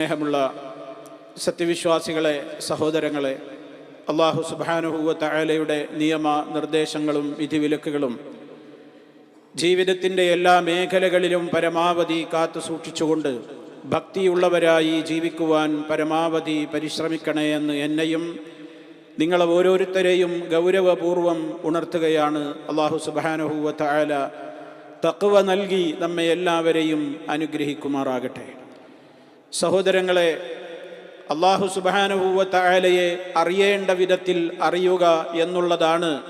സ്നേഹമുള്ള സത്യവിശ്വാസികളെ സഹോദരങ്ങളെ അള്ളാഹു സുബാനുഹൂവ തആലയുടെ നിയമ നിർദ്ദേശങ്ങളും വിധിവിലക്കുകളും ജീവിതത്തിന്റെ എല്ലാ മേഖലകളിലും പരമാവധി കാത്തു സൂക്ഷിച്ചുകൊണ്ട് ഭക്തിയുള്ളവരായി ജീവിക്കുവാൻ പരമാവധി പരിശ്രമിക്കണേ എന്ന് എന്നെയും നിങ്ങളെ ഓരോരുത്തരെയും ഗൗരവപൂർവം ഉണർത്തുകയാണ് അള്ളാഹു സുബാനുഹൂവ തആല. തക്കുവ നൽകി നമ്മെ എല്ലാവരെയും അനുഗ്രഹിക്കുമാറാകട്ടെ. സഹോദരങ്ങളെ അള്ളാഹു സുബാനുഭൂവത്തായാലയെ അറിയേണ്ട വിധത്തിൽ അറിയുക എന്നുള്ളതാണ്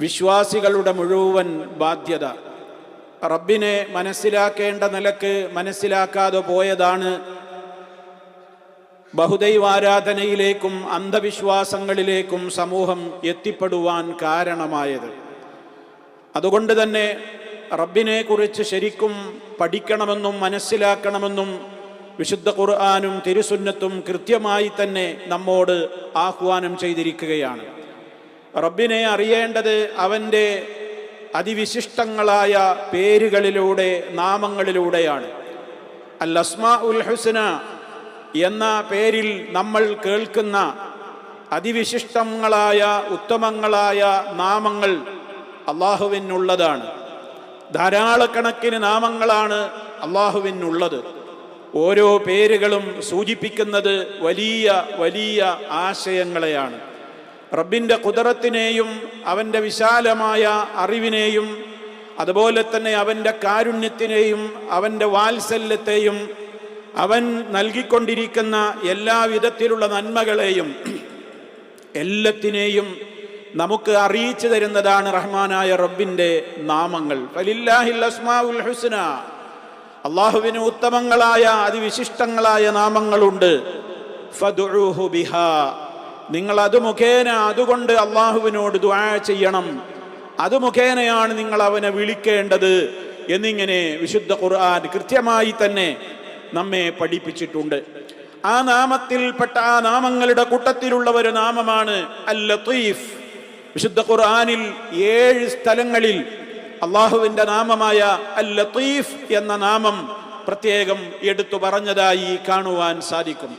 വിശ്വാസികളുടെ മുഴുവൻ ബാധ്യത. റബ്ബിനെ മനസ്സിലാക്കേണ്ട നിലയ്ക്ക് മനസ്സിലാക്കാതെ പോയതാണ് ബഹുദൈവാരാധനയിലേക്കും അന്ധവിശ്വാസങ്ങളിലേക്കും സമൂഹം എത്തിപ്പെടുവാൻ കാരണമായത്. അതുകൊണ്ട് തന്നെ റബ്ബിനെ കുറിച്ച് ശരിക്കും പഠിക്കണമെന്നും മനസ്സിലാക്കണമെന്നും വിശുദ്ധ ഖുർആാനും തിരുസുന്നത്തും കൃത്യമായി തന്നെ നമ്മോട് ആഹ്വാനം ചെയ്തിരിക്കുകയാണ്. റബ്ബിനെ അറിയേണ്ടത് അവന്റെ അതിവിശിഷ്ടങ്ങളായ പേരുകളിലൂടെ നാമങ്ങളിലൂടെയാണ്. അൽ അസ്മാ ഉൽ ഹുസ്ന എന്ന പേരിൽ നമ്മൾ കേൾക്കുന്ന അതിവിശിഷ്ടങ്ങളായ ഉത്തമങ്ങളായ നാമങ്ങൾ അള്ളാഹുവിനുള്ളതാണ്. ധാരാളക്കണക്കിന് നാമങ്ങളാണ് അള്ളാഹുവിനുള്ളത്. ഓരോ പേരുകളും സൂചിപ്പിക്കുന്നത് വലിയ വലിയ ആശയങ്ങളെയാണ്. റബ്ബിന്റെ കുതിരത്തിനെയും അവന്റെ വിശാലമായ അറിവിനെയും അതുപോലെ തന്നെ അവന്റെ കാരുണ്യത്തിനെയും അവന്റെ വാത്സല്യത്തെയും അവൻ നൽകിക്കൊണ്ടിരിക്കുന്ന എല്ലാ വിധത്തിലുള്ള നന്മകളെയും എല്ലാത്തിനെയും നമുക്ക് അറിയിച്ചു തരുന്നതാണ് റഹ്മാനായ റബ്ബിന്റെ നാമങ്ങൾ. ഫലില്ലാഹിൽ അസ്മാഉൽ ഹുസ്ന. അള്ളാഹുവിന് ഉത്തമങ്ങളായ അതിവിശിഷ്ടങ്ങളായ നാമങ്ങളുണ്ട്. നിങ്ങൾ അത് മുഖേന അതുകൊണ്ട് അള്ളാഹുവിനോട് ദുആ ചെയ്യണം. അത് മുഖേനയാണ് നിങ്ങൾ അവനെ വിളിക്കേണ്ടത് എന്നിങ്ങനെ വിശുദ്ധ ഖുർആൻ കൃത്യമായി തന്നെ നമ്മെ പഠിപ്പിച്ചിട്ടുണ്ട്. ആ നാമത്തിൽപ്പെട്ട ആ നാമങ്ങളുടെ കൂട്ടത്തിലുള്ള ഒരു നാമമാണ് അൽ ലത്തീഫ് വിശുദ്ധ ഖുർആനിൽ ഏഴ് സ്ഥലങ്ങളിൽ അള്ളാഹുവിന്റെ നാമമായ അൽ ലത്തീഫ് എന്ന നാമം പ്രത്യേകം എടുത്തു പറഞ്ഞതായി കാണുവാൻ സാധിക്കും.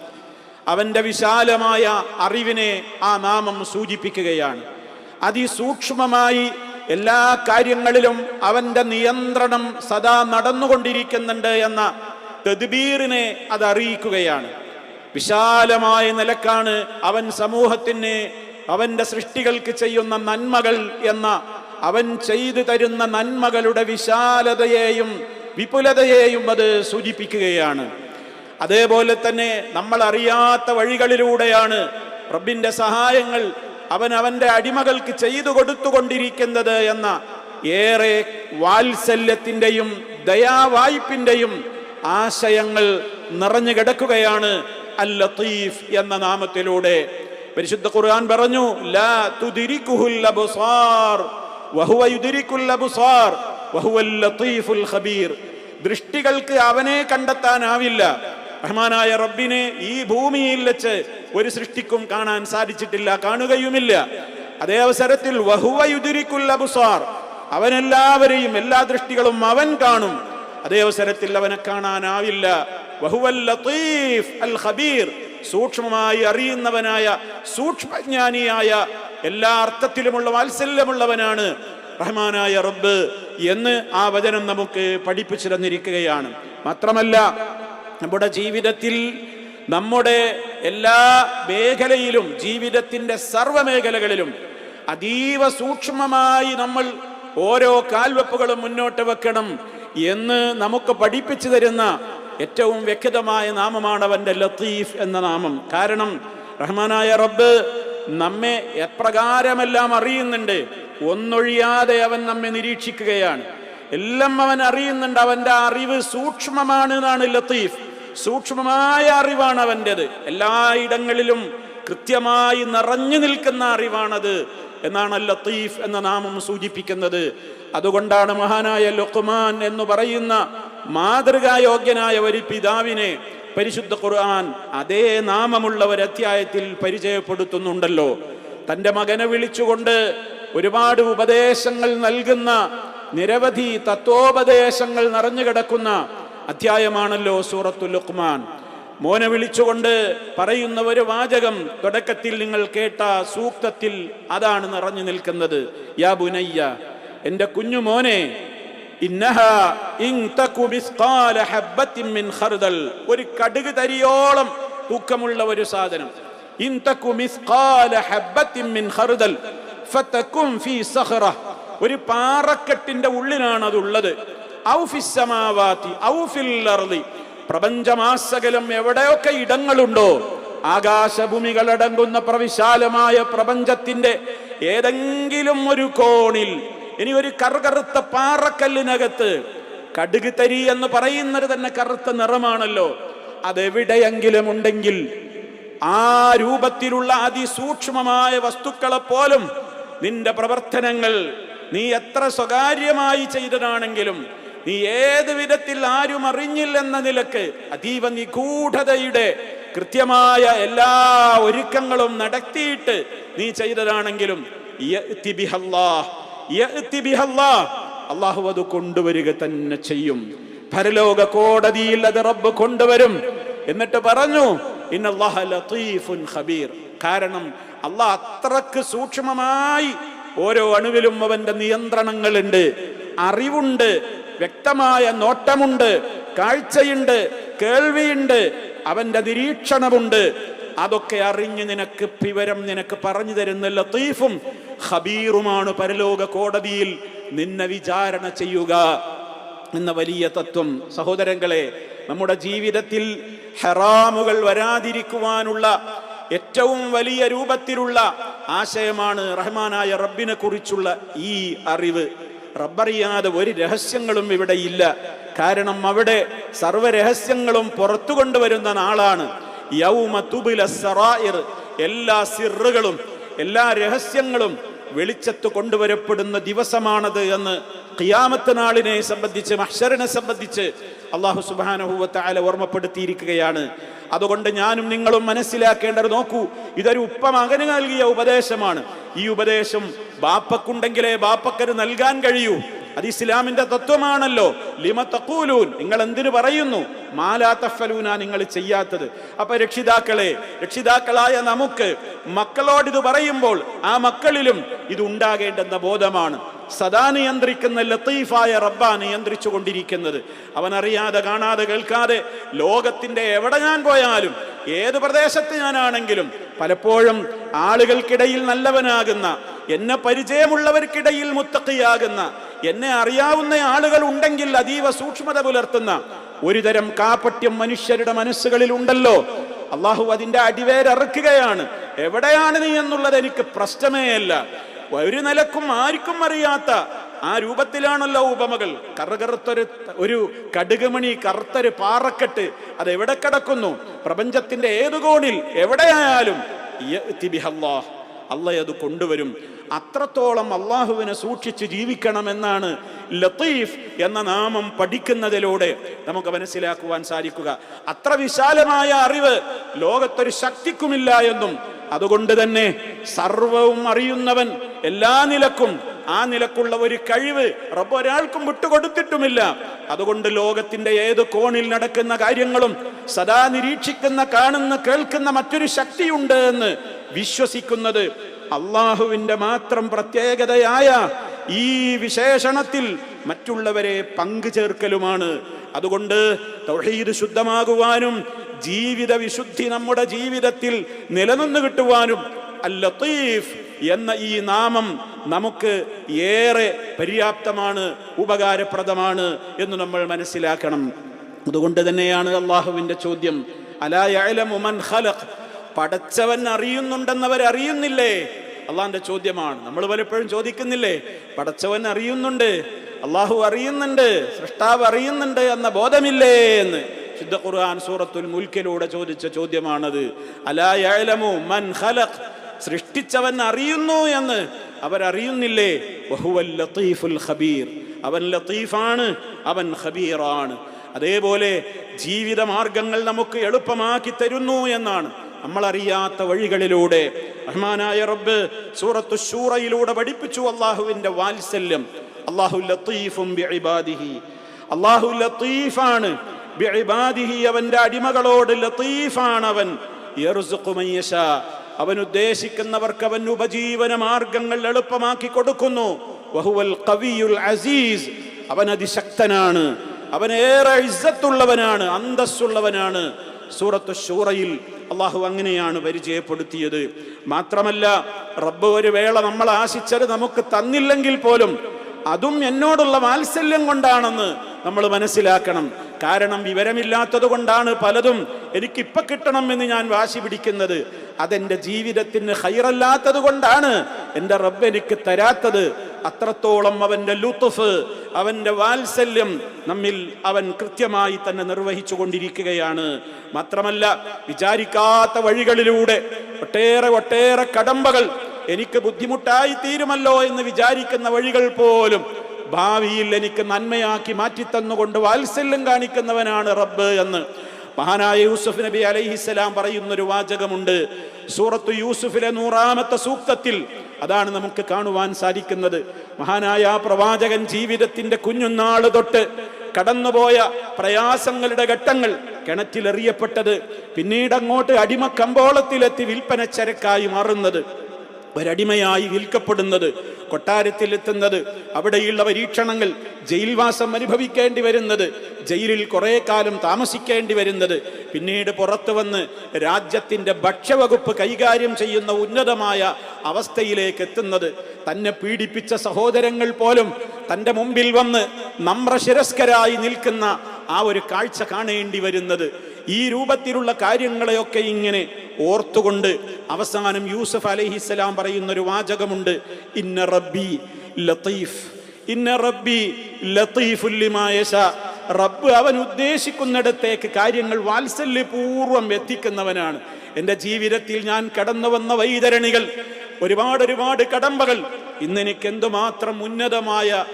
അവന്റെ വിശാലമായ അറിവിനെ ആ നാമം സൂചിപ്പിക്കുകയാണ്. അതിസൂക്ഷ്മമായി എല്ലാ കാര്യങ്ങളിലും അവന്റെ നിയന്ത്രണം സദാ നടന്നുകൊണ്ടിരിക്കുന്നുണ്ട് എന്ന തദ്ബീറിനെ അത് അറിയിക്കുകയാണ്. വിശാലമായ നിലക്കാണ് അവൻ സമൂഹത്തിന് അവന്റെ സൃഷ്ടികൾക്ക് ചെയ്യുന്ന നന്മകൾ എന്ന അവൻ ചെയ്തു തരുന്ന നന്മകളുടെ വിശാലതയെയും വിപുലതയെയും അത് സൂചിപ്പിക്കുകയാണ്. അതേപോലെ തന്നെ നമ്മൾ അറിയാത്ത വഴികളിലൂടെയാണ് റബ്ബിന്റെ സഹായങ്ങൾ അവൻ അവന്റെ അടിമകൾക്ക് ചെയ്തു കൊടുത്തുകൊണ്ടിരിക്കുന്നത് എന്ന ഏറെ വാത്സല്യത്തിന്റെയും ദയാവായ്പിന്റെയും ആശയങ്ങൾ നിറഞ്ഞു കിടക്കുകയാണ് അൽ ലത്തീഫ് എന്ന നാമത്തിലൂടെ. പരിശുദ്ധ ഖുർആൻ പറഞ്ഞു ലാ തുദിരിക്കുഹുൽ അബ്സാർ. വഹുവ യുദിരിക്കുൽ വഹുവൽ ലത്തീഫുൽ ഖബീർ. ദൃഷ്ടികൾക്ക് അവനെ കണ്ടെത്താനാവില്ല. റഹ്മാനായ റബ്ബിനെ ഈ ഭൂമിയിൽ വെച്ച് ഒരു സൃഷ്ടിക്കും കാണാൻ സാധിച്ചിട്ടില്ല കാണുകയുമില്ല. അതേ അവസരത്തിൽ വഹുവ അവനെല്ലാവരെയും എല്ലാ ദൃഷ്ടികളും അവൻ കാണും. അതേ അവസരത്തിൽ അവനെ കാണാനാവില്ല. വഹുവൽ അൽ ഖബീർ സൂക്ഷ്മമായി അറിയുന്നവനായ സൂക്ഷ്മജ്ഞാനിയായ എല്ലാ അർത്ഥത്തിലുമുള്ള വാത്സല്യമുള്ളവനാണ് റഹ്മാനായ റബ്ബ് എന്ന് ആ വചനം നമുക്ക് പഠിപ്പിച്ചു തന്നിരിക്കുകയാണ്. മാത്രമല്ല നമ്മുടെ ജീവിതത്തിൽ നമ്മുടെ എല്ലാ മേഖലയിലും ജീവിതത്തിന്റെ സർവ മേഖലകളിലും അതീവ സൂക്ഷ്മമായി നമ്മൾ ഓരോ കാൽവെപ്പുകളും മുന്നോട്ട് വെക്കണം എന്ന് നമുക്ക് പഠിപ്പിച്ചു തരുന്ന ഏറ്റവും വ്യക്തമായ നാമമാണ് അവന്റെ ലത്തീഫ് എന്ന നാമം. കാരണം റഹ്മാനായ റബ്ബ് നമ്മെ എപ്രകാരമെല്ലാം അറിയുന്നുണ്ട്. ഒന്നൊഴിയാതെ അവൻ നമ്മെ നിരീക്ഷിക്കുകയാണ്. എല്ലാം അവൻ അറിയുന്നുണ്ട്. അവന്റെ അറിവ് സൂക്ഷ്മമാണ് എന്നാണ് ലത്തീഫ്. സൂക്ഷ്മമായ അറിവാണ് അവന്റെത്. എല്ലായിടങ്ങളിലും കൃത്യമായി നിറഞ്ഞു നിൽക്കുന്ന അറിവാണത് എന്നാണ് ലത്തീഫ് എന്ന നാമം സൂചിപ്പിക്കുന്നത്. അതുകൊണ്ടാണ് മഹാനായ ലുഖ്മാൻ എന്ന് പറയുന്ന മാതൃകായോഗ്യനായ ഒരു പിതാവിനെ പരിശുദ്ധ ഖുർആൻ അതേ നാമമുള്ള ഒരു അധ്യായത്തിൽ പരിചയപ്പെടുത്തുന്നുണ്ടല്ലോ. തന്റെ മകനെ വിളിച്ചുകൊണ്ട് ഒരുപാട് ഉപദേശങ്ങൾ നൽകുന്ന നിരവധി തത്വോപദേശങ്ങൾ നിറഞ്ഞു കിടക്കുന്ന അധ്യായമാണല്ലോ സൂറത്തു ലുഖ്മാൻ. മോനെ വിളിച്ചുകൊണ്ട് പറയുന്ന ഒരു വാചകം തുടക്കത്തിൽ നിങ്ങൾ കേട്ട സൂക്തത്തിൽ അതാണ് നിറഞ്ഞു നിൽക്കുന്നത്. യാ ബുനയ്യ എന്റെ കുഞ്ഞു മോനെ ഒരു കടുക് തരിയോളം തൂക്കമുള്ള ഒരു സാധനം. ഒരു പാറക്കെട്ടിന്റെ ഉള്ളിലാണ് അതുള്ളത്. പ്രപഞ്ചമാസകലം എവിടെയൊക്കെ ഇടങ്ങളുണ്ടോ ആകാശഭൂമികളടങ്ങുന്ന പ്രവിശാലമായ പ്രപഞ്ചത്തിന്റെ ഏതെങ്കിലും ഒരു കോണിൽ ഇനി ഒരു കറുകറുത്ത പാറക്കല്ലിനകത്ത് കടുക് തരി എന്ന് പറയുന്നത് തന്നെ കറുത്ത നിറമാണല്ലോ. അതെവിടെയെങ്കിലും ഉണ്ടെങ്കിൽ ആ രൂപത്തിലുള്ള അതിസൂക്ഷ്മമായ വസ്തുക്കളെ പോലും നിന്റെ പ്രവർത്തനങ്ങൾ നീ എത്ര സ്വകാര്യമായി ചെയ്തതാണെങ്കിലും നീ ഏത് വിധത്തിൽ ആരും അറിഞ്ഞില്ലെന്ന നിലയ്ക്ക് അതീവ നിഗൂഢതയുടെ കൃത്യമായ എല്ലാ ഒരുക്കങ്ങളും നടത്തിയിട്ട് നീ ചെയ്തതാണെങ്കിലും അള്ളാഹു അത് കൊണ്ടുവരിക തന്നെ ചെയ്യും. പരലോക കോടതിയിൽ അത് റബ്ബ് കൊണ്ടുവരും. എന്നിട്ട് പറഞ്ഞു ഖബീർ. കാരണം അള്ളാഹ് അത്രയ്ക്ക് സൂക്ഷ്മമായി ഓരോ അണുവിലും അവന്റെ നിയന്ത്രണങ്ങളുണ്ട്. അറിവുണ്ട് വ്യക്തമായ നോട്ടമുണ്ട് കാഴ്ചയുണ്ട് കേൾവിയുണ്ട് അവന്റെ നിരീക്ഷണമുണ്ട്. അതൊക്കെ അറിഞ്ഞ് നിനക്ക് വിവരം നിനക്ക് പറഞ്ഞു തരുന്ന ലത്തീഫും ഹബീറുമാണ് പരലോക കോടതിയിൽ നിന്നെ വിചാരണ ചെയ്യുക എന്ന വലിയ തത്വം. സഹോദരങ്ങളെ നമ്മുടെ ജീവിതത്തിൽ ഹെറാമുകൾ വരാതിരിക്കുവാനുള്ള ഏറ്റവും വലിയ രൂപത്തിലുള്ള ആശയമാണ് റഹ്മാനായ റബ്ബിനെ കുറിച്ചുള്ള ഈ അറിവ്. റബ്ബറിയാതെ ഒരു രഹസ്യങ്ങളും ഇവിടെ ഇല്ല കാരണം അവിടെ സർവ രഹസ്യങ്ങളും പുറത്തു കൊണ്ടുവരുന്ന നാളാണ്. എല്ലാ സിറുകളും എല്ലാ രഹസ്യങ്ങളും വെളിച്ചത്ത് കൊണ്ടുവരപ്പെടുന്ന ദിവസമാണത് എന്ന് നാളിനെ സംബന്ധിച്ച് മഹ്ഷറിനെ സംബന്ധിച്ച് അള്ളാഹു സുബാനഹുവത്തായ ഓർമ്മപ്പെടുത്തിയിരിക്കുകയാണ്. അതുകൊണ്ട് ഞാനും നിങ്ങളും മനസ്സിലാക്കേണ്ടത് നോക്കൂ ഇതൊരു ഉപ്പ മകന് നൽകിയ ഉപദേശമാണ്. ഈ ഉപദേശം ബാപ്പക്കുണ്ടെങ്കിലേ ബാപ്പക്കന് നൽകാൻ കഴിയൂ. അത് ഇസ്ലാമിന്റെ തത്വമാണല്ലോ. ലിമ തക്കൂലൂൻ നിങ്ങൾ എന്തിനു പറയുന്നു? മാലാ തഫലൂന നിങ്ങൾ ചെയ്യാത്തത്. അപ്പൊ രക്ഷിതാക്കളെ രക്ഷിതാക്കളായ നമുക്ക് മക്കളോട് ഇത് പറയുമ്പോൾ ആ മക്കളിലും ഇത് ഉണ്ടാകേണ്ടെന്ന ബോധമാണ്. സദാ നിയന്ത്രിക്കുന്ന ലത്തീഫായ റബ്ബാ നിയന്ത്രിച്ചു കൊണ്ടിരിക്കുന്നത്. അവനറിയാതെ കാണാതെ കേൾക്കാതെ ലോകത്തിന്റെ എവിടെ ഞാൻ പോയാലും ഏത് പ്രദേശത്ത് ഞാനാണെങ്കിലും പലപ്പോഴും ആളുകൾക്കിടയിൽ നല്ലവനാകുന്ന എന്നെ പരിചയമുള്ളവർക്കിടയിൽ മുത്തക്കിയാകുന്ന എന്നെ അറിയാവുന്ന ആളുകൾ ഉണ്ടെങ്കിൽ അതീവ സൂക്ഷ്മത പുലർത്തുന്ന ഒരുതരം കാപ്പട്യം മനുഷ്യരുടെ മനസ്സുകളിൽ ഉണ്ടല്ലോ. അള്ളാഹു അതിന്റെ അടിവേരറുക്കുകയാണ് എവിടെയാണ് നീ എന്നുള്ളത് എനിക്ക് പ്രശ്നമേയല്ല ഒരു നിലക്കും ആർക്കും അറിയാത്ത ആ രൂപത്തിലാണല്ലോ ഉപമകൾ. കറുകറുത്തൊരു ഒരു കടുകുമണി കറുത്തൊരു പാറക്കെട്ട് അത് എവിടെ കിടക്കുന്നു പ്രപഞ്ചത്തിന്റെ ഏതു കോണിൽ എവിടെയായാലും അള്ളയത്. അത് കൊണ്ടുവരും. അത്രത്തോളം അള്ളാഹുവിനെ സൂക്ഷിച്ച് ജീവിക്കണമെന്നാണ് ലത്തീഫ് എന്ന നാമം പഠിക്കുന്നതിലൂടെ നമുക്ക് മനസ്സിലാക്കുവാൻ സാധിക്കുക. അത്ര വിശാലമായ അറിവ് ലോകത്തൊരു ശക്തിക്കുമില്ല എന്നും അതുകൊണ്ട് തന്നെ സർവവും അറിയുന്നവൻ എല്ലാ നിലക്കും ആ നിലക്കുള്ള ഒരു കഴിവ് റബ്ബ് ഒരാൾക്കും വിട്ടുകൊടുത്തിട്ടുമില്ല. അതുകൊണ്ട് ലോകത്തിന്റെ ഏത് കോണിൽ നടക്കുന്ന കാര്യങ്ങളും സദാ നിരീക്ഷിക്കുന്ന കാണുന്ന കേൾക്കുന്ന മറ്റൊരു ശക്തിയുണ്ട് എന്ന് വിശ്വസിക്കുന്നത് അള്ളാഹുവിന്റെ മാത്രം പ്രത്യേകതയായ ഈ വിശേഷണത്തിൽ മറ്റുള്ളവരെ പങ്കു ചേർക്കലുമാണ് അതുകൊണ്ട് തൗഹീദ് ശുദ്ധമാകുവാനും ജീവിത വിശുദ്ധി നമ്മുടെ ജീവിതത്തിൽ നിലനിന്നു കിട്ടുവാനും അൽ ലത്തീഫ് എന്ന ഈ നാമം നമുക്ക് ഏറെ പര്യാപ്തമാണ് ഉപകാരപ്രദമാണ് എന്ന് നമ്മൾ മനസ്സിലാക്കണം. അതുകൊണ്ട് തന്നെയാണ് അള്ളാഹുവിന്റെ ചോദ്യം അലാ മൻ ഖലഖ്? പടച്ചവൻ അറിയുന്നുണ്ടെന്നവർ അറിയുന്നില്ലേ? അള്ളാഹിന്റെ ചോദ്യമാണ്. നമ്മൾ പലപ്പോഴും ചോദിക്കുന്നില്ലേ? പടച്ചവൻ അറിയുന്നുണ്ട് അള്ളാഹു അറിയുന്നുണ്ട് സൃഷ്ടാവ് അറിയുന്നുണ്ട് എന്ന ബോധമില്ലേ എന്ന്. ശുദ്ധ ഖുർആൻ സൂറത്തുൽ മുൽക്കിലൂടെ ചോദിച്ച ചോദ്യമാണത്. അലാ മൻ ഖലഖ്? സൃഷ്ടിച്ചവൻ അറിയുന്നു എന്ന്. അവരറിയുന്നില്ലേ? വഹുവൽ ലത്തീഫുൽ ഖബീർ. അവൻ ലത്തീഫാണ് അവൻ ഖബീറാണ്. അതേപോലെ ജീവിത മാർഗങ്ങൾ നമുക്ക് എളുപ്പമാക്കി തരുന്നു എന്നാണ്. നമ്മൾ അറിയാത്ത വഴികളിലൂടെ. റഹ്മാനായ റബ്ബ് സൂറത്തു ഷൂറയിലൂടെ പഠിപ്പിച്ചു അള്ളാഹുവിന്റെ വാത്സല്യം. അള്ളാഹു ലത്തീഫും അള്ളാഹു ലത്തീഫാണ്. അവന്റെ അടിമകളോട് ലത്തീഫാണ് അവൻ അവൻ ഉദ്ദേശിക്കുന്നവർക്ക് അവൻ ഉപജീവന മാർഗങ്ങൾ എളുപ്പമാക്കി കൊടുക്കുന്നു. വഹുവൽ ഖവിയുൽ അസീസ്. അവൻ അതിശക്തനാണ്. അവൻ ഏറെ ഇസ്സത്തുള്ളവനാണ് അന്തസ്സുള്ളവനാണ്. സൂറത്ത് ഷൂറയിൽ അള്ളാഹു അങ്ങനെയാണ് പരിചയപ്പെടുത്തിയത്. മാത്രമല്ല റബ്ബ് ഒരു വേള നമ്മൾ ആശിച്ചത് നമുക്ക് തന്നില്ലെങ്കിൽ പോലും അതും എന്നോടുള്ള വാത്സല്യം കൊണ്ടാണെന്ന് നമ്മൾ മനസ്സിലാക്കണം. കാരണം വിവരമില്ലാത്തത് കൊണ്ടാണ് പലതും എനിക്കിപ്പൊ കിട്ടണം എന്ന് ഞാൻ വാശി പിടിക്കുന്നത്. അതെന്റെ ജീവിതത്തിന് ഹൈറല്ലാത്തത് കൊണ്ടാണ് എന്റെ റബ്ബ് എനിക്ക് തരാത്തത്. അത്രത്തോളം അവന്റെ ലുത്തുഫ് അവന്റെ വാത്സല്യം നമ്മിൽ അവൻ കൃത്യമായി തന്നെ നിർവഹിച്ചു കൊണ്ടിരിക്കുകയാണ് മാത്രമല്ല വിചാരിക്കാത്ത വഴികളിലൂടെ ഒട്ടേറെ ഒട്ടേറെ കടമ്പകൾ എനിക്ക് ബുദ്ധിമുട്ടായി തീരുമല്ലോ എന്ന് വിചാരിക്കുന്ന വഴികൾ പോലും ഭാവിയിൽ എനിക്ക് നന്മയാക്കി മാറ്റിത്തന്നുകൊണ്ട് വാത്സല്യം കാണിക്കുന്നവനാണ് റബ്ബ് എന്ന് മഹാനായ യൂസുഫ് നബി അലൈഹിസ്സലാം പറയുന്ന ഒരു വാചകമുണ്ട്. സൂറത്ത് യൂസുഫിലെ നൂറാമത്തെ സൂക്തത്തിൽ അതാണ് നമുക്ക് കാണുവാൻ സാധിക്കുന്നത്. മഹാനായ പ്രവാചകൻ ജീവിതത്തിന്റെ കുഞ്ഞുനാൾ തൊട്ട് കടന്നുപോയ പ്രയാസങ്ങളുടെ ഘട്ടങ്ങൾ കിണറ്റിലെറിയപ്പെട്ടത് പിന്നീട് അങ്ങോട്ട് അടിമക്കമ്പോളത്തിലെത്തി വിൽപ്പന ചരക്കായി മാറുന്നത്. ഒരടിമയായി വിൽക്കപ്പെടുന്നത് കൊട്ടാരത്തിലെത്തുന്നത് അവിടെയുള്ള പരീക്ഷണങ്ങൾ ജയിൽവാസം അനുഭവിക്കേണ്ടി വരുന്നത് ജയിലിൽ കുറെ കാലം താമസിക്കേണ്ടി വരുന്നത് പിന്നീട് പുറത്തു വന്ന് രാജ്യത്തിന്റെ ഭക്ഷ്യവകുപ്പ് കൈകാര്യം ചെയ്യുന്ന ഉന്നതമായ അവസ്ഥയിലേക്ക് എത്തുന്നത് തന്നെ പീഡിപ്പിച്ച സഹോദരങ്ങൾ പോലും തന്റെ മുമ്പിൽ വന്ന് നമ്രശിരസ്കരായി നിൽക്കുന്ന ആ ഒരു കാഴ്ച കാണേണ്ടി വരുന്നത്. ഈ രൂപത്തിലുള്ള കാര്യങ്ങളെയൊക്കെ ഇങ്ങനെ ഓർത്തുകൊണ്ട് അവസാനം യൂസഫ് അലൈഹിസ്സലാം പറയുന്ന ഒരു വാചകമുണ്ട്. ഇന്ന റബ്ബി ലത്തീഫ് ഇന്ന റബ്ബി ലത്തീഫുല്ലിമായശ ലിമാ റബ്ബ് അവൻ ഉദ്ദേശിക്കുന്നിടത്തേക്ക് കാര്യങ്ങൾ വാത്സല്യപൂർവം എത്തിക്കുന്നവനാണ്. എന്റെ ജീവിതത്തിൽ ഞാൻ കടന്നു വന്ന വൈതരണികൾ ഒരുപാട് ഒരുപാട് കടമ്പകൾ ഇന്ന് എനിക്ക് എന്തുമാത്രം ഉന്നതമായ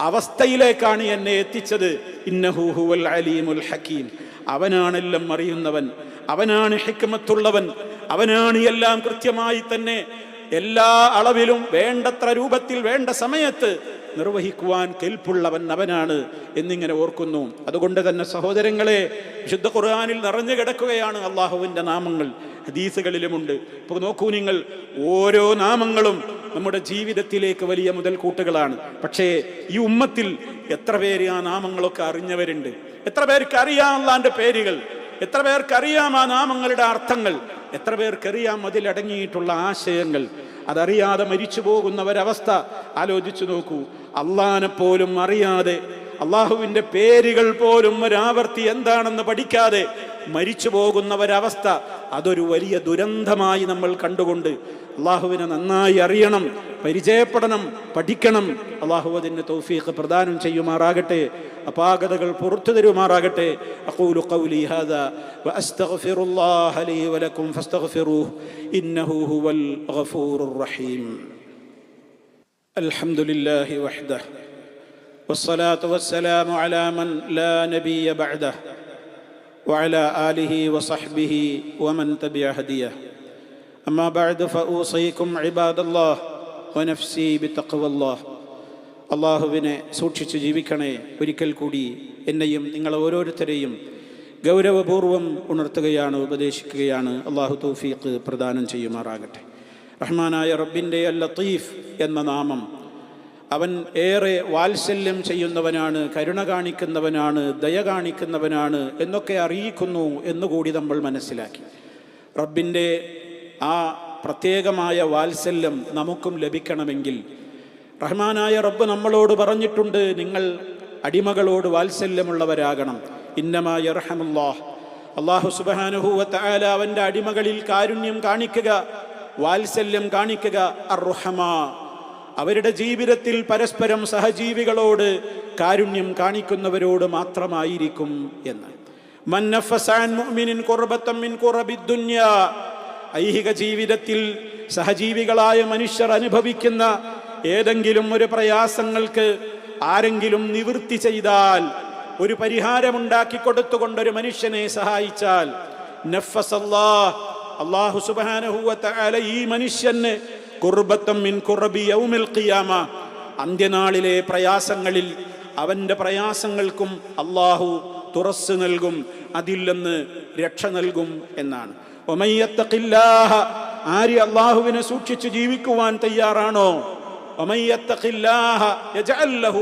അവസ്ഥയിലേക്കാണ് എന്നെ എത്തിച്ചത്? ഇന്നഹു ഹുവൽ അലീമുൽ ഹക്കീം. അവനാണെല്ലാം അറിയുന്നവൻ. അവനാണ് ഹിക്മത്തുള്ളവൻ. അവനാണ് എല്ലാം കൃത്യമായി തന്നെ. എല്ലാ അളവിലും വേണ്ടത്ര രൂപത്തിൽ വേണ്ട സമയത്ത് നിർവഹിക്കുവാൻ കെൽപ്പുള്ളവൻ അവനാണ് എന്നിങ്ങനെ ഓർക്കുന്നു. അതുകൊണ്ട് തന്നെ സഹോദരങ്ങളെ വിശുദ്ധ ഖുർആാനിൽ നിറഞ്ഞു കിടക്കുകയാണ് അള്ളാഹുവിന്റെ നാമങ്ങൾ. ഹദീസുകളിലുമുണ്ട്. ഇപ്പോൾ നോക്കൂ നിങ്ങൾ ഓരോ നാമങ്ങളും നമ്മുടെ ജീവിതത്തിലേക്ക് വലിയ മുതൽക്കൂട്ടുകളാണ്. പക്ഷേ ഈ ഉമ്മത്തിൽ എത്ര പേര് ആ നാമങ്ങളൊക്കെ അറിഞ്ഞവരുണ്ട്? എത്ര പേർക്ക് അറിയാം അള്ളാന്റെ പേരുകൾ? എത്ര പേർക്കറിയാം ആ നാമങ്ങളുടെ അർത്ഥങ്ങൾ? എത്ര പേർക്കറിയാം അതിലടങ്ങിയിട്ടുള്ള ആശയങ്ങൾ? അതറിയാതെ മരിച്ചു പോകുന്ന ഒരവസ്ഥ. ആലോചിച്ചു നോക്കൂ. അള്ളാനെ പോലും അറിയാതെ അള്ളാഹുവിന്റെ പേരുകൾ പോലും ഒരാവർത്തി എന്താണെന്ന് പഠിക്കാതെ മരിച്ചു പോകുന്ന ഒരവസ്ഥ. അതൊരു വലിയ ദുരന്തമായി നമ്മൾ കണ്ടുകൊണ്ട് അള്ളാഹുവിനെ നന്നായി അറിയണം പരിചയപ്പെടണം പഠിക്കണം അള്ളാഹു അതിന് തൗഫീഖ് പ്രദാനം ചെയ്യുമാറാകട്ടെ അപാകതകൾ പുറത്തു തരുമാറാകട്ടെ അഖൂലു ഖൗലി ഹാദാ വഅസ്തഗ്ഫിറുല്ലാഹ ലീ വലക്കും ഫസ്തഗ്ഫിറൂഹ് ഇന്നഹു ഹുവൽ ഗഫൂറുർ റഹീം അൽഹംദുലില്ലാഹി വഹ്ദഹ والصلاة والسلام على من لا نبي بعده وعلى آله وصحبه ومن تبع هديه أما بعد فأوصيكم عباد الله ونفسي بتقوى الله അള്ളാഹുവിനെ സൂക്ഷിച്ച് ജീവിക്കണേ ഒരിക്കൽ കൂടി എന്നെയും നിങ്ങൾ ഓരോരുത്തരെയും ഗൗരവപൂർവം ഉണർത്തുകയാണ് ഉപദേശിക്കുകയാണ് അള്ളാഹു തൗഫീഖ് പ്രദാനം ചെയ്യുമാറാകട്ടെ റഹ്മാനായ റബ്ബിൻ്റെ അൽ ലത്തീഫ് എന്ന നാമം അവൻ ഏറെ വാത്സല്യം ചെയ്യുന്നവനാണ് കരുണ കാണിക്കുന്നവനാണ് ദയ കാണിക്കുന്നവനാണ് എന്നൊക്കെ അറിയിക്കുന്നു എന്നുകൂടി നമ്മൾ മനസ്സിലാക്കി റബ്ബിൻ്റെ ആ പ്രത്യേകമായ വാത്സല്യം നമുക്കും ലഭിക്കണമെങ്കിൽ. റഹ്മാനായ റബ്ബ് നമ്മളോട് പറഞ്ഞിട്ടുണ്ട് നിങ്ങൾ അടിമകളോട് വാത്സല്യമുള്ളവരാകണം. ഇന്നമായ റഹമുല്ലാഹ് അള്ളാഹു സുബാനുഹൂവത്ത് ആല അവന്റെ അടിമകളിൽ കാരുണ്യം കാണിക്കുക വാത്സല്യം കാണിക്കുക. അർ അവരുടെ ജീവിതത്തിൽ പരസ്പരം സഹജീവികളോട് കാരുണ്യം കാണിക്കുന്നവരോട് മാത്രമായിരിക്കും എന്ന്. മന്നഫസാൻ മിൻ ഖുറബിദ്ദുന്യാ ഐഹിക ജീവിതത്തിൽ സഹജീവികളായ മനുഷ്യർ അനുഭവിക്കുന്ന ഏതെങ്കിലും ഒരു പ്രയാസങ്ങൾക്ക് ആരെങ്കിലും നിവൃത്തി ചെയ്താൽ ഒരു പരിഹാരമുണ്ടാക്കി കൊടുത്തുകൊണ്ട് ഒരു മനുഷ്യനെ സഹായിച്ചാൽ അള്ളാഹു സുബാനഹുവല ഈ മനുഷ്യന് കുർബത്തം മിൻ യൗമിൽ ഖിയാമ അന്ത്യനാളിലെ പ്രയാസങ്ങളിൽ അവന്റെ പ്രയാസങ്ങൾക്കും അള്ളാഹു തുറസ് നൽകും അതിൽ നിന്ന് രക്ഷ നൽകും എന്നാണ്. ഒമയ്യത്തക്കില്ലാഹ ആര് അള്ളാഹുവിനെ സൂക്ഷിച്ച് ജീവിക്കുവാൻ തയ്യാറാണോ? ഒമയ്യത്തക്കില്ലാഹ യജഅല്ലഹു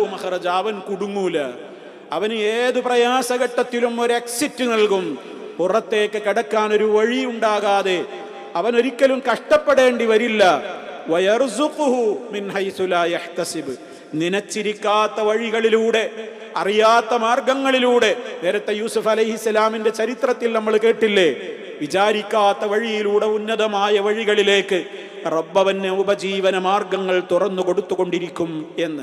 അവൻ കുടുങ്ങൂല. അവന് ഏത് പ്രയാസഘട്ടത്തിലും ഒരു എക്സിറ്റ് നൽകും. പുറത്തേക്ക് കിടക്കാൻ ഒരു വഴി ഉണ്ടാകാതെ അവൻ ഒരിക്കലും കഷ്ടപ്പെടേണ്ടി വരില്ല. നിനച്ചിരിക്കാത്ത വഴികളിലൂടെ അറിയാത്ത മാർഗങ്ങളിലൂടെ നേരത്തെ യൂസുഫ് അലൈഹിസ്സലാമിന്റെ ചരിത്രത്തിൽ നമ്മൾ കേട്ടില്ലേ? വിചാരിക്കാത്ത വഴിയിലൂടെ ഉന്നതമായ വഴികളിലേക്ക് റബ്ബവന് ഉപജീവന മാർഗങ്ങൾ തുറന്നു കൊടുത്തുകൊണ്ടിരിക്കും എന്ന്.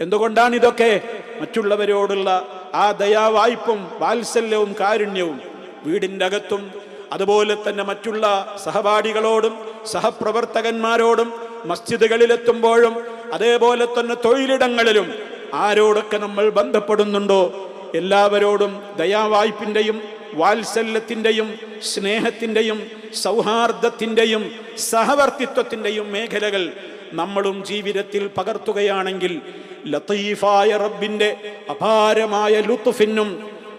എന്തുകൊണ്ടാണ് ഇതൊക്കെ മറ്റുള്ളവരോടുള്ള ആ ദയാവായ്പും വാത്സല്യവും കാരുണ്യവും വീടിന്റെ അകത്തും അതുപോലെ തന്നെ മറ്റുള്ള സഹപാഠികളോടും സഹപ്രവർത്തകന്മാരോടും മസ്ജിദുകളിലെത്തുമ്പോഴും അതേപോലെ തന്നെ തൊഴിലിടങ്ങളിലും ആരോടൊക്കെ നമ്മൾ ബന്ധപ്പെടുന്നുണ്ടോ? എല്ലാവരോടും ദയാവായ്പിന്റെയും വാത്സല്യത്തിന്റെയും സ്നേഹത്തിന്റെയും സൗഹാർദ്ദത്തിന്റെയും സഹവർത്തിത്വത്തിന്റെയും മേഖലകൾ നമ്മളും ജീവിതത്തിൽ പകർത്തുകയാണെങ്കിൽ ലത്തീഫായ റബ്ബിന്റെ അപാരമായ ലുത്തുഫിനും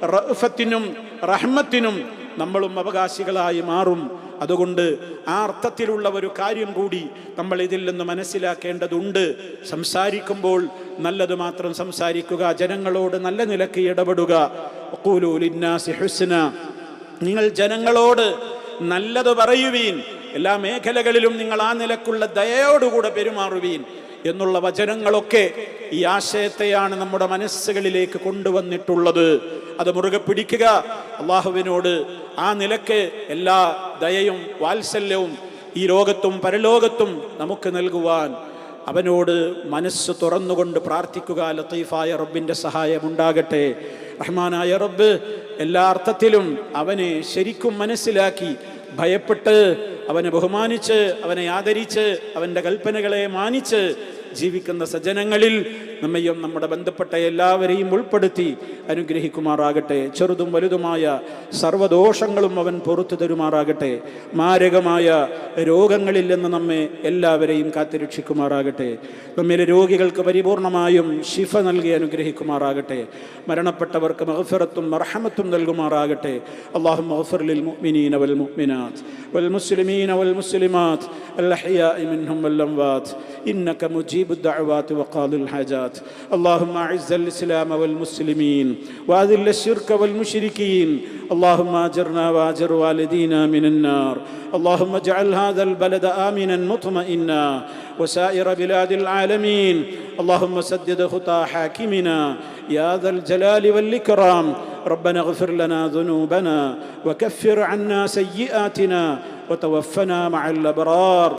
റഫത്തിനും റഹ്മത്തിനും നമ്മളും അവകാശികളായി മാറും. അതുകൊണ്ട് ആ അർത്ഥത്തിലുള്ള ഒരു കാര്യം കൂടി നമ്മൾ ഇതിൽ നിന്ന് മനസ്സിലാക്കേണ്ടതുണ്ട്. സംസാരിക്കുമ്പോൾ നല്ലത് മാത്രം സംസാരിക്കുക ജനങ്ങളോട് നല്ല നിലയ്ക്ക് ഇടപെടുക. നിങ്ങൾ ജനങ്ങളോട് നല്ലത് പറയുവീൻ. എല്ലാ മേഖലകളിലും നിങ്ങൾ ആ നിലക്കുള്ള ദയയോടുകൂടെ പെരുമാറുവീൻ. എന്നുള്ള വചനങ്ങളൊക്കെ ഈ ആശയത്തെയാണ് നമ്മുടെ മനസ്സുകളിലേക്ക് കൊണ്ടുവന്നിട്ടുള്ളത്. അത് മുറുകെ പിടിക്കുക. അള്ളാഹുവിനോട് ആ നിലയ്ക്ക് എല്ലാ ദയയും വാത്സല്യവും ഈ ലോകത്തും പരലോകത്തും നമുക്ക് നൽകുവാൻ അവനോട് മനസ്സ് തുറന്നുകൊണ്ട് പ്രാർത്ഥിക്കുക. ലത്തീഫായ റബ്ബിന്റെ സഹായം ഉണ്ടാകട്ടെ. റഹ്മാനായ റബ്ബ് എല്ലാ അർത്ഥത്തിലും അവനെ ശരിക്കും മനസ്സിലാക്കി ഭയപ്പെട്ട് അവനെ ബഹുമാനിച്ച് അവനെ ആദരിച്ച് അവന്റെ കൽപ്പനകളെ മാനിച്ച് ജീവിക്കുന്ന സജ്ജനങ്ങളിൽ നമ്മയും നമ്മുടെ ബന്ധപ്പെട്ട എല്ലാവരെയും ഉൾപ്പെടുത്തി അനുഗ്രഹിക്കുമാറാകട്ടെ. ചെറുതും വലുതുമായ സർവദോഷങ്ങളും അവൻ പുറത്തു തരുമാറാകട്ടെ. മാരകമായ രോഗങ്ങളിൽ നിന്ന് നമ്മെ എല്ലാവരെയും കാത്തുരക്ഷിക്കുമാറാകട്ടെ. നമ്മിലെ രോഗികൾക്ക് പരിപൂർണമായും ശിഫ നൽകി അനുഗ്രഹിക്കുമാറാകട്ടെ. മരണപ്പെട്ടവർക്ക് മഹഫിറത്തും മർഹമത്തും നൽകുമാറാകട്ടെ. അള്ളാഹു മഹഫർ ലിൽ മുഅ്മിനീന വൽ മുഅ്മിനാത്ത്. والمسلمين والمسلمات الأحياء منهم والأموات. إنك مجيب الدعوات وقاضي الحاجات. اللهم أعز الإسلام والمسلمين وأذل الشرك والمشركين. اللهم أجرنا وأجر والدينا من النار. اللهم اجعل هذا البلد آمنا مطمئنا. وسائر بلاد العالمين. اللهم سدد خطى حاكمنا. يا ذا الجلال والإكرام. ربنا اغفر لنا ذنوبنا وكفر عنا سيئاتنا وتوفنا مع الأبرار.